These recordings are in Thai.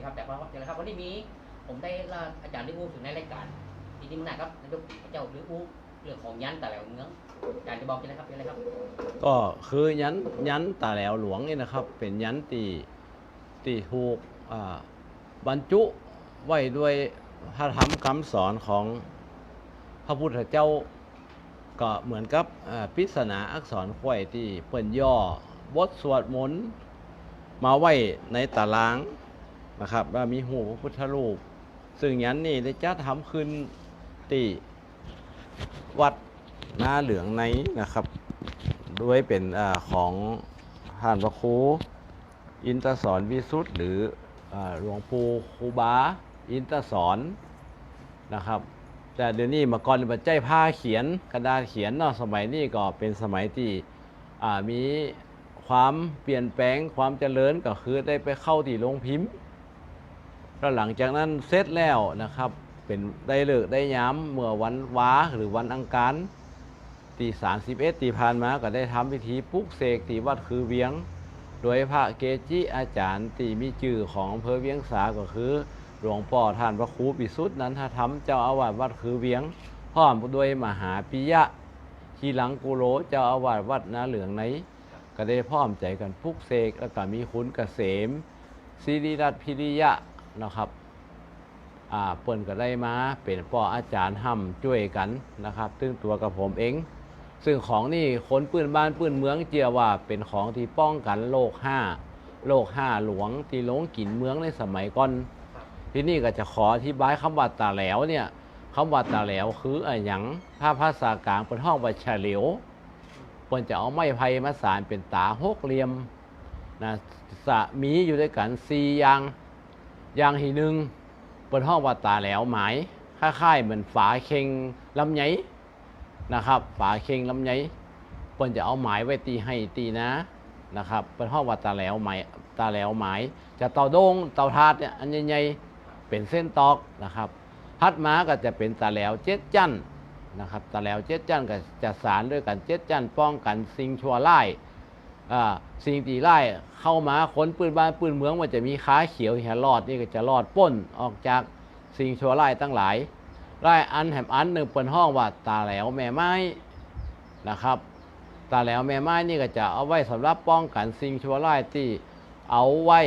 นะครับแต่ว่าอย่างไรครับวันนี้มีผมได้อาจารย์ได้พูดถึงในรายการทีนี้มันนะครับนายกพระเจ้าหรืออู้เรื่องของยันแต่ละเมืองอาจารย์จะบอกยังไงครับยังไงครับ ก็คือยันยันตาแหลวหลวงนี่นะครับ เป็นยันตีตีถูกบรรจุไว้ด้วยพระธรรมคำสอนของพระพุทธเจ้าก็เหมือนกับปริศนาอักษรไข่อยที่เปิ่นย่อบทสวดมนต์มาไว้ในตาราง นะครับว่ามีหูพระพุทธรูป ซึ่งยันนี่ได้จัดทำขึ้นที่วัดนาเหลืองในนะครับ ด้วยเป็นอของท่านพระครูอินทสอนวิสุทธ์หรืออหลวงปู่ครูบาอินทสอนนะครับ แต่เดี๋ยวนี้มาก่อนปัจจัยผ้าเขียนกระดาษเขียนเนาะสมัยนี้ก็เป็นสมัยที่มีความเปลี่ยนแปลงความเจริญก็คือได้ไปเข้าที่โรงพิมพ์ แล้วหลังจากนั้นเสร็จแล้วนะครับเป็นได้เลิกได้ย้ำเมื่อวันว้าหรือวันอังคารตีสามสิบเอ็ดตีผ่านมาก็ได้ทำพิธีปลุกเสกตีวัดคือเวียง โดยพระเกจิอาจารย์ตีมีจื่อของอำเภอเวียงสาก็คือ หลวงพ่อท่านพระครูปิสุทธิ์นั้นทธรรมเจ้าอาวาสวัดคือเวียงพร้อมด้วยมหาปิยะทีหลังกุโลเจ้าอาวาสวัดนาเหลืองไหน ก็ได้พร้อมใจกันปลุกเสกแล้วก็มีคุณเกษมศิริรัตนพิริยะ นะครับอ่าเปิ่นก็ได้มาเป็นป่ออาจารย์ห้ำช่วยกันนะครับ ซึ่งตัวกับผมเอง ซึ่งของนี่คนปืนบ้านปืนเมืองเจียว่าเป็นของที่ป้องกันโรคห้าโรคห้าหลวงที่หลงกินเมืองในสมัยก่อน ที่นี่ก็จะขออธิบายคำว่าตาแหลวเนี่ยคำว่าตาแหลวคืออะไรหยังถ้าภาษากลางเป็นห้องว่าเฉลียวเพิ่นจะเอาไม้ไผ่มาสานเป็นตาหกเหลี่ยมนะสะมีอยู่ด้วยกันสี่อย่าง อย่างทีหนึ่งเป็นห้องว่าตาแหลวหมายคล้ายๆเหมือนฝาเค็งลำไยนะครับ ฝาเค็งลำไยเพิ่นจะเอาหมายไว้ตีให้ตีนะนะครับเป็นห้องว่าตาแหลวหมายตาแหลวหมายจะเตาโดงเตาทาดเนี่ยอันใหญ่ๆเป็นเส้นตอกนะครับพัดมาก็จะเป็นตาแหลวเจ็ดจันนะครับตาแหลวเจ็ดจันก็จะสารด้วยกันเจ็ดจันป้องกันสิ่งชั่วร้าย สิ่งตีร้ายเข้ามาคนปืนบ้านปืนเมืองมันจะมีขาเขียวเหียรอดนี่ก็จะรอดป้นออกจากสิ่งชั่วร้ายตั้งหลายไล่อันแหมอันหนึ่งเป็นห้องว่าตาแหลวแม่ไม้นะครับ ตาแหลวแม่ไม้นี่ก็จะเอาไว้สำหรับป้องกันสิ่งชั่วร้ายที่เอาไว้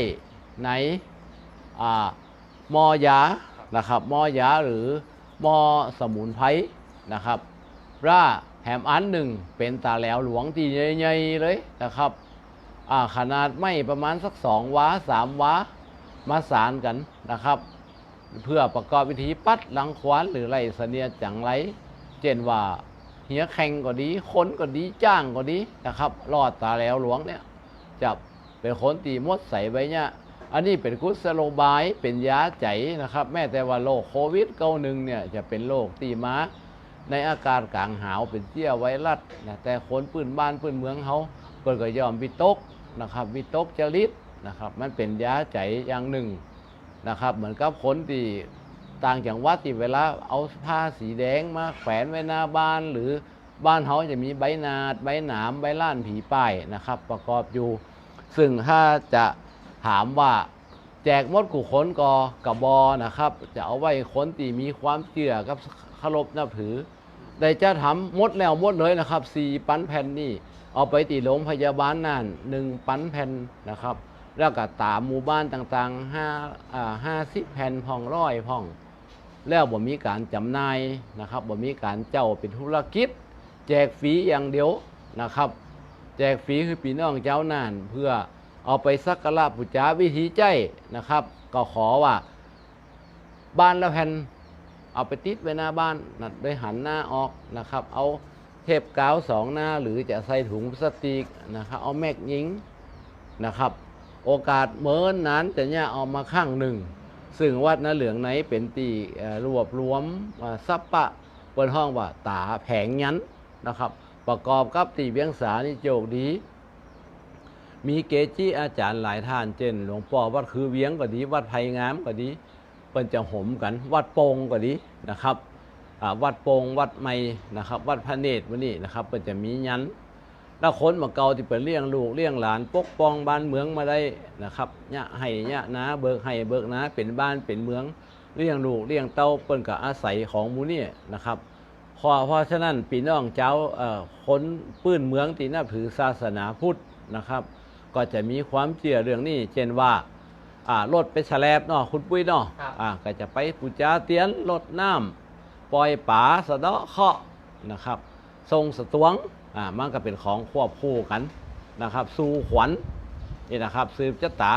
ในอมอยานะครับมอยาหรือมอสมุนไพรนะครับร่า แหมอันหนึ่งเป็นตาแหลวหลวงที่ใหญ่ๆเลยนะครับอ่าขนาดไม่ประมาณสักสองวาสามวามาสารกันนะครับ เพื่อประกอบวิธีปัดหลังควานหรือไรเสนียจังไรเช่นว่าเหียแข่งก็ดีคนก็ดีจ้างก็ดีนะครับรอดตาแหลวหลวงเนี่ยจะเป็นคนตีมดใส่ไว้เนี่ยอันนี้เป็นกุศโลบายเป็นยาใจนะครับ แม้แต่ว่าโรคโควิดเก้าหนึ่งเนี่ยจะเป็นโรคตีม้า ในอากาศกลางหาวเป็นเจี้ยไวรัสนะแต่คนปืนบ้านปืนเมืองเขาเปิดก็ยอมวิตกนะครับวิตกจริตนะครับ มันเป็นยาใจอย่างหนึ่งนะครับ เหมือนกับคนที่ต่างจังหวัดที่เวลาเอาผ้าสีแดงมาแขวนไว้หน้าบ้าน หรือบ้านเขาจะมีใบนาดใบหนามใบล้านผีป้ายนะครับ ประกอบอยู่ ซึ่งถ้าจะถามว่าแจกมดกุขนกอกระบอนะครับ จะเอาไว้คนที่มีความเชื่อกับ เคารพนับถือได้จะทำมดแล้วมดเลยนะครับสี่ปันแผ่นนี่เอาไปตีโรงพยาบาลนั่นหนึ่งปันแผ่นนะครับ แล้วก็ตามหมู่บ้านต่างๆห้าอ่าห้าสิบแผ่นพ่องร้อยพ่อง แล้วบ่มีการจำหน่ายนะครับบ่มีการเจ้าเป็นธุรกิจ แจกฟรีอย่างเดียวนะครับ แจกฟรีคือพี่น้องเจ้าน่าน เพื่อเอาไปสักการะปุจจาวิธีใจนะครับ ก็ขอว่าบ้านละแผ่น เอาไปติดไว้หน้าบ้านนัดโดยหันหน้าออกนะครับ เอาเทปกาวสองหน้าหรือจะใส่ถุงพลาสติกนะครับ เอาแมกยิงนะครับ โอกาสเมินนั้นจะเนี่ยเอามาข้างหนึ่ง ซึ่งวัดนาเหลืองไหนเป็นตีรวบรวมซับปะบนห้องว่าตาแผงยันนะครับ ประกอบกับตีเบียงสานี่โจกดี มีเกจิอาจารย์หลายท่านเช่น หลวงพ่อวัดคือเวียงก็ดี วัดไผ่งามก็ดี เปิ้นจะหมกัน วัดโปงก็ดีนะครับวัดโปงวัดไม่นะครับ วัดพระเนตรวันนี้นะครับเปิ้นจะมียันแล้วคนมาเก่าที่เป็นเลี้ยงลูกเลี้ยงหลาน ปกป้องบ้านเมืองมาได้นะครับเนี่ยให้เนี่ยนะเบิกให้เบิกนะเป็นบ้านเป็นเมืองเลี้ยงลูกเลี้ยงเต้าเปิ้นกับอาศัยของมูนี่นะครับเพราะเพราะฉะนั้นพี่น้องเจ้าคนปื้นเมืองที่นับถือศาสนาพุทธนะครับ ก็จะมีความเชื่อเรื่องนี้เช่นว่า อ่ารถไปแฉลบเนาะคุณปุ้ยเนาะครับ อ่าก็จะไปปูจาเตียนรดน้ำปล่อยป่าสะเดาะเคราะห์นะครับ ทรงสตวงอ่ามันก็เป็นของควบคู่กันนะครับ สู่ขวัญนี่นะครับสืบชะตา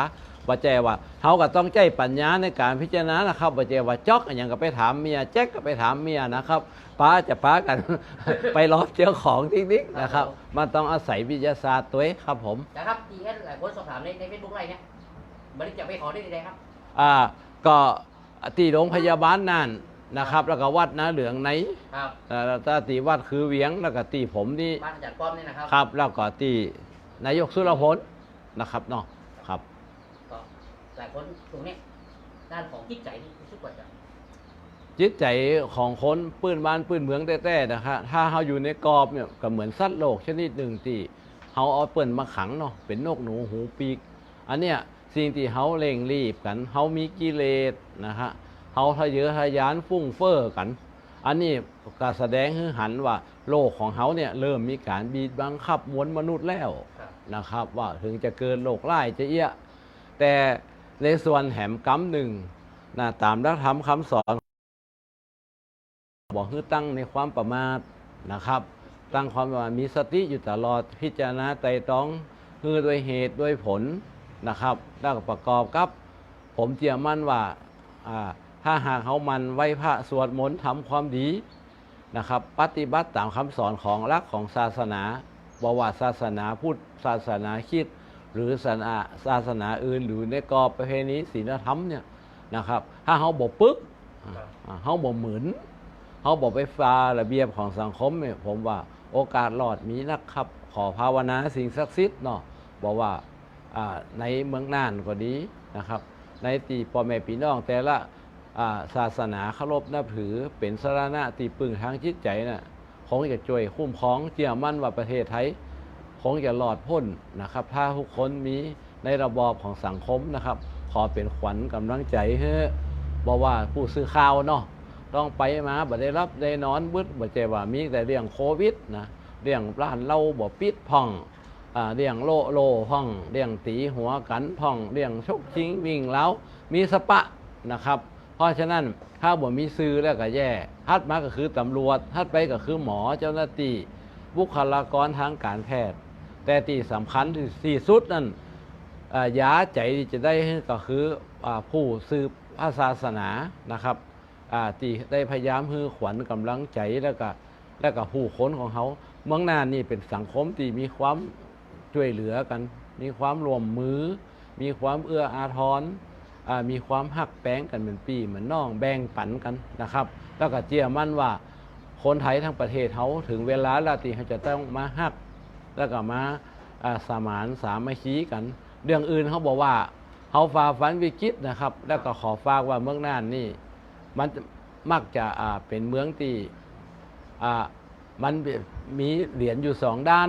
บ่แจว่าเขาก็ต้องใจปัญญาในการพิจารณานะครับบ่แจว่าจอกอนอย่างก็ไปถามเมียแจ๊กก็ไปถามเมียนะครับป้าจะป้ากัน ไปรอบเจ้าของทิ้งๆนะครับ มันต้องอาศัยวิทยาศาสตร์ตัวเองครับผม นะครับทีเอสหลายคนสอบถามในในเฟซบุ๊กอะไรเนี่ย บริจาคไปขอได้ที่ไหนครับอ่าก็ที่โรงพยาบาลนั่นนะครับ แล้วก็วัดนาเหลืองไหนครับอ่าถ้าตีวัดคือเวียงแล้วก็ตีผมนี่บ้านอาจารย์ป้อมเนี่ยนะครับครับ แล้วก็ตีนายกสุรพลนะครับเนาะครับ ก็หลายคนตรงเนี้ยด้านของจิตใจนี่รู้สึกว่าจะจิตใจของคนปื้นบ้านปื้นเมืองแต้ๆนะครับถ้าเขาอยู่ในกรอบเนี่ยก็เหมือนสัตว์โลกชนิดหนึ่งที่เขาเอาเปิ่นมาขังเนาะเป็นนกหนูหูปีก อันเนี้ย สิ่งที่เขาเร่งรีบกันเขามีกิเลสนะฮะเขาทะเยอทะยานฟุ้งเฟ้อกัน อันนี้ก็แสดงให้หันว่า โลกของเขาเนี่ยเริ่มมีการบีบบังคับมวลมนุษย์แล้วครับนะครับ ว่าถึงจะเกินโลกไล่จะเอี้ยแต่ในส่วนแหมกำหนึ่งนะตามรักธรรมคำสอน บอกให้ตั้งในความประมาทนะครับ ตั้งความประมาทมีสติอยู่ตลอดพิจารณาไตรตรองคือด้วยเหตุด้วยผล นะครับแล้วก็ประกอบกับ ผมเชื่อมั่นว่าถ้าหากเขามันไหวพระสวดมนต์ทำความดีนะครับ ปฏิบัติตามคำสอนของรักของศาสนาบวาศาสนาพุทธศาสนาคิดหรือศาสนาศาสนาอื่น หรือในกรอบประเพณีศีลธรรมเนี่ยนะครับ ถ้าเขาบอกปึ๊กเขาบอกเหมือนเขาบอกไปฟ้าระเบียบของสังคมเนี่ยผมว่าโอกาสรอดมีนะครับ ขอภาวนาสิ่งศักดิ์สิทธิ์เนาะบอกว่า ในเมืองน่านก็ดีนะครับ ในตีพ่อแม่พี่น้องแต่ละาศาสนาเคารพนับถือเป็นสรณะตีปึงทางจิตใจน่ะคงจะช่วยคุ้มครองเจียมั่นว่าประเทศไทยคงจะหลอดพ้นนะครับ ถ้าทุกคนมีในระบอบของสังคมนะครับ ขอเป็นขวัญกำลังใจให้บอกว่าผู้ซื้อข่าวเนาะต้องไปมาบ่ได้รับได้นอนบึดบ่ใจว่ามีแต่เรื่องโควิดนะเรื่องร้านเล้าบ่ปิดพ่อง เรื่องโลโลพ่องเรื่องตีหัวกันพ่องเรื่องชกชิงวิ่งเล้ามีสปะนะครับ เพราะฉะนั้นถ้าบ่มีซื้อแล้วก็แย่ทัดมาก็คือตำรวจทัดไปก็คือหมอเจ้าหน้าที่บุคลากรทางการแพทย์ แต่ที่สำคัญที่สุดนั่นยาใจที่จะได้ก็คืออผู้สืบพระศาสนานะครับอ่าที่ได้พยายามฮือขวัญกำลังใจแล้วก็แล้วก็ผู้คนของเขาเมืองน่านนี่เป็นสังคมที่มีความ ช่วยเหลือกัน มีความรวมมือ มีความเอื้ออาทรมีความหักแป้งกันเป็นปีเหมือนน้องแบ่งปันกันนะครับ แล้วก็เชื่อมั่นว่าคนไทยทั้งประเทศเขาถึงเวลาแล้วที่เขาจะต้องมาหัก แล้วก็มาสมานสามัคคีกัน เรื่องอื่นเขาบอกว่าเขาฝ่าฟันวิกฤตนะครับ แล้วก็ขอฝากว่าเมืองน่านนี่มันมักจะเป็นเมืองที่มันมีเหรียญอยู่สองด้าน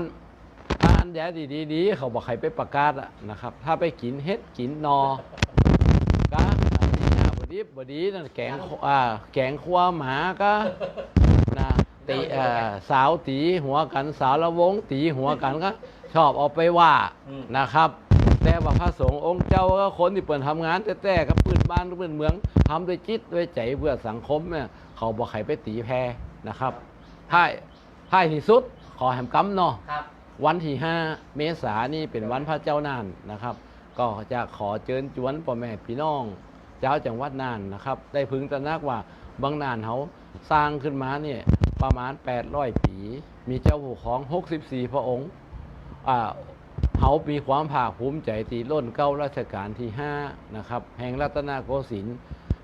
ถ้าอันแย่ดีดีๆเขาบอกใครไปประกาศอะนะครับ ถ้าไปกินเฮ็ดกินนอก็อันนี้นะบดีบดีนั่นแกงอ่าแกงขัวหมาก็นะตีเอ่อสาวตีหัวกันสาวละวงตีหัวกันก็ชอบเอาไปว่านะครับ แต่ว่าพระสงฆ์องค์เจ้าก็คนที่เปิดทำงานแต่ๆกับปืนบ้านปืนเมืองทำด้วยจิตด้วยใจเพื่อสังคมเนี่ยเขาบอกใครไปตีแพ้นะครับท้ายท้ายที่สุดขอแหมกำเนาะ วันที่ 5 เมษานี่เป็นวันพระเจ้าน่านนะครับ ก็จะขอเชิญจวนพ่อแม่พี่น้อง เจ้าจังหวัดน่านนะครับ ได้พึงตระหนักว่าบางน่านเขาสร้างขึ้นมาเนี่ยประมาณ 800 ปี มีเจ้าผู้ของ 64 พระองค์เขามีความภาคภูมิใจตีล้นเก้าราชการที่ 5 นะครับ แห่งรัตนโกสินทร์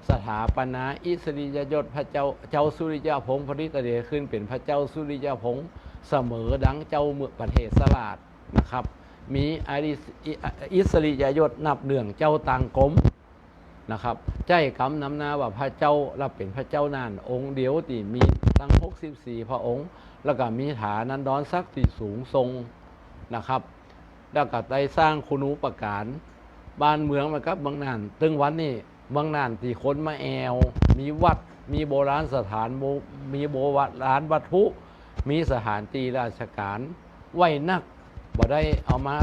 สถาปนาอิสริยยศพระเจ้าเจ้าสุริยภพงศ์พระฤทธิ์เดชขึ้นเป็นพระเจ้าสุริยภพงศ์ เสมอดังเจ้าเมืองประเทศสลาดนะครับ มีอิสอสริยยศนับเนื่องเจ้าต่างกรมนะครับใจกำนำหนาว่าพระเจ้าเราเป็นพระเจ้าน่าน องค์เดียวที่มีตั้ง64พระองค์ แล้วก็มีฐานันดรศักที่สูงทรงนะครับ แล้วก็ได้สร้างคุณูปการบ้านเมืองมากับเมืองนานตึงวันนี้เมืองนานที่คนมาแอว มีวัดมีโบราณสถานมีโบราณวัตถุ มีสถานตีราชการ ไว้นักบ่ได้เอามา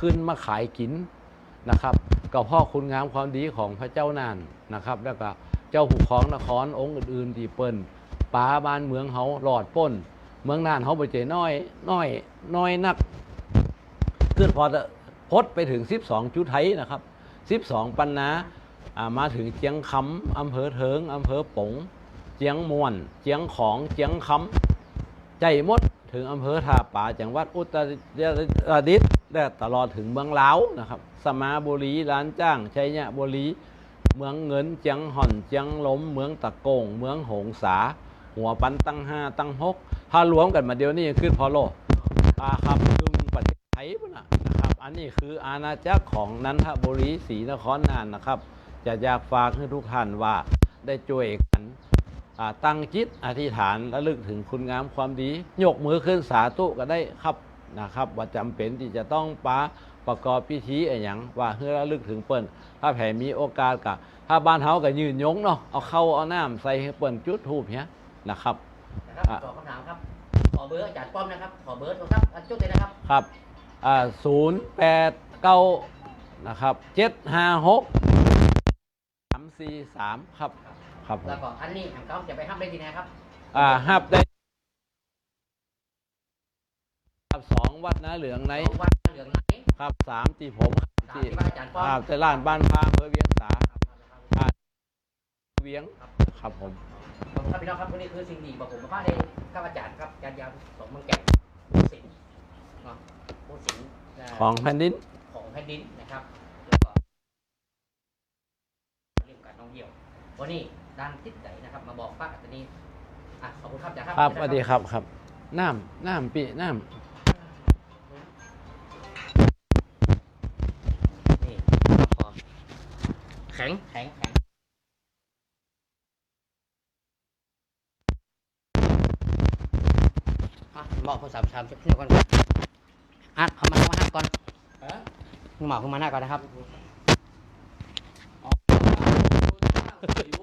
ขึ้นมาขายกินนะครับก็เพราะคุณงามความดีของพระเจ้าน่านนะครับ แล้วก็เจ้าผู้ของนครองค์อื่นๆที่เปิ้นป้าบ้านเมืองเขาหลอดป้น เมืองน่านเขาไปเจน้อยน้อยน้อยนัก ขึ้นพอจะพดไปถึง 12 จุดไทยนะครับ 12 ปันนาอ่ามาถึงเจียงคำอำเภอเทิงอำเภอปง เจียงมวน เจียงของ เจียงคำ ใจมดถึงอำเภอท่าป่าจังหวัดอุตรดิตถ์และตลอดถึงเมืองลาวนะครับ สมาบุรีลานจ้างชัยบุรีเมืองเงินเจียงห่อนเจียงล้มเมืองตะโกงเมืองหงสา หัวปันตั้งห้าตั้งหกถ้ารวมกันมาเดียวนี่ขึ้นพอโลอาครับครึ่งประเทศไทยนะนะครับ อันนี้คืออาณาจักรของนันทบุรีศรีนครนานนะครับ จะอยากฝากให้ทุกท่านว่าได้ช่วยกัน ตั้งจิตอธิษฐานและลึกถึงคุณงามความดี ยกมือขึ้นสาธุก็ได้ครับนะครับว่าจำเป็นที่จะต้องปาประกอบพิธีอะไรอย่างว่าเพื่อระลึกถึงเปิ้นถ้าแผ่มีโอกาสกับถ้าบ้านเฮาก็ยืนยงเนาะเอาเข้าเอาน้ำใส่ให้เปิ้นจุดทูบเนี้ยนะครับนะครับอะตอบคำถามครับขอเบอร์อาจารย์ป้อมนะครับขอเบอร์โทรศัพท์อันจุดเลยนะครับครับอ่าศูนย์แปดเก้านะครับเจ็ดห้าหกสามสี่สามครับ ครับผมแล้วก็อันนี้แอมเขาจะไปห้ามได้ที่ไหนครับ อ่าฮับได้ครับสองวัดนะเหลืองไหนของวัดเหลืองไหนครับสามตีผมครับตามที่ที่บ้านอาจารย์ป้อมอ่าแต่ล้านบ้านพาอำเภอเวียงสาเวียงครับผมผมครับพี่น้องครับวันนี้คือสิ่งดีบอกผมมาได้กับอาจารย์ครับอาจารย์ยาวสองเมืองแก่นผู้สิงห์เนาะผู้สิงห์เของแผ่นดินของแผ่นดินนะครับแล้วก็เรื่องการท่องเที่ยววันนี้ ด้านทิศไหนนะครับ มาบอกป้าอัตนีอะขอบคุณครับอาจารย์ครับครับสวัสดีครับครับ น้ำน้ำปีน้นี่ขอแข็งแข็งแข็งอะหมอกคนสามชามเที่ยวก่อนอะเอามาเอามาห้าก่อนหมอกขึ้นมาหน้าก่อนนะครับำฝ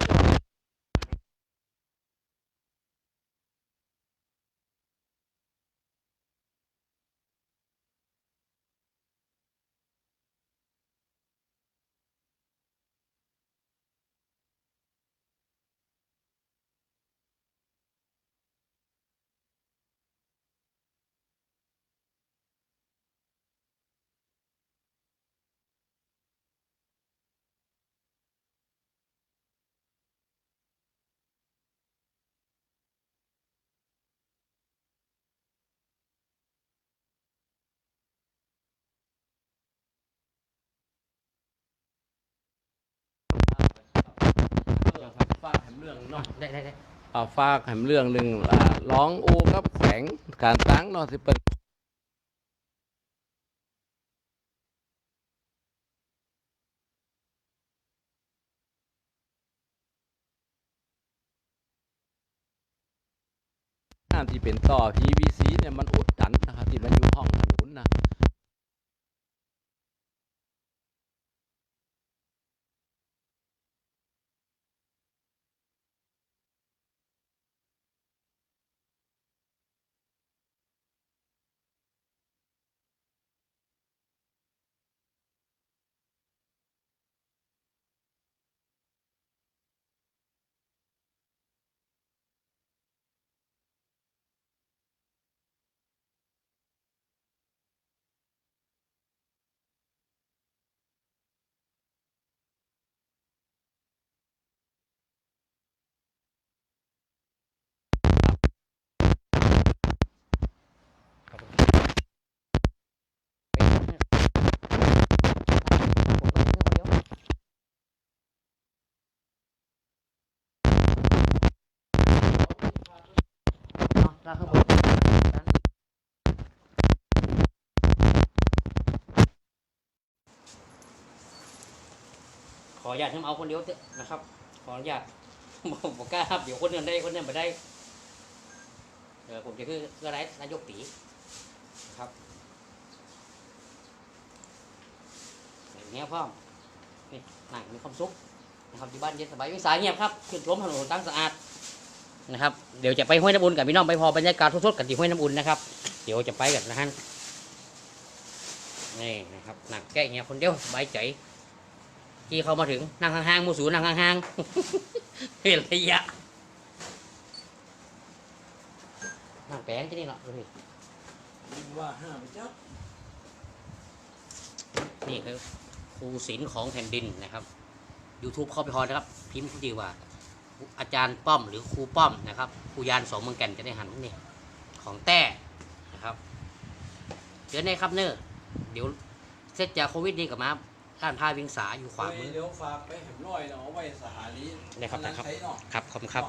ากแหมเรื่องเนาะได้ได้ได้อ่าฝากแหมเรื่องหนึ่งอ่าร้องอูกับแข็งการตั้งเนาะที่เป็นน้ำที่เป็นต่อ PVC เนี่ยมันอุดตันนะครับที่มันอยู่ห้องถนนนะ อนุญาตทำเอาคนเดียวเถอะนะครับ ขออนุญาตบอกกล้าครับเดี๋ยวคนเดินได้คนเดินมาได้เดี๋ยวผมจะคือก็ได้นายกปีนะครับอย่างเงี้ยพ่อนี่นั่งมีความสุขนะครับที่บ้านเย็นสบายวิสาเงียบครับขึ้นล้มถนนตั้งสะอาดนะครับ เดี๋ยวจะไปห้วยน้ำอุ่นกับพี่น้องไปพอบรรยากาศสดๆกันที่ห้วยน้ำอุ่นนะครับ เดี๋ยวจะไปกันนะฮะนี่นะครับหนักแก้เงี้ยคนเดียวสบายใจ ที่เขามาถึงนั่งห่างๆหมูสูนั่งห่างๆเห็นระยะนั่งแปลงที่นี่เนาะดูดิว่าห้าไปจับนี่คือครูศิลป์ของแผ่นดินนะครับ YouTube เข้าไปพอนะครับ พิมพ์ดีว่า อาจารย์ป้อมหรือครูป้อมนะครับครูยานสองเมืองแก่นจะได้หันนี่ของแต้นะครับเดี๋ยวนี้ครับเนอร์เดี๋ยวเสร็จจากโควิดนี่กับมา ด้านพาวิงสาอยู่ขวามือเดี๋ยวฝากไปแหมร้อยเนาะเอาไว้สหาลีได้ครับได้ครับใช้เนาะครับขอบคุณครับ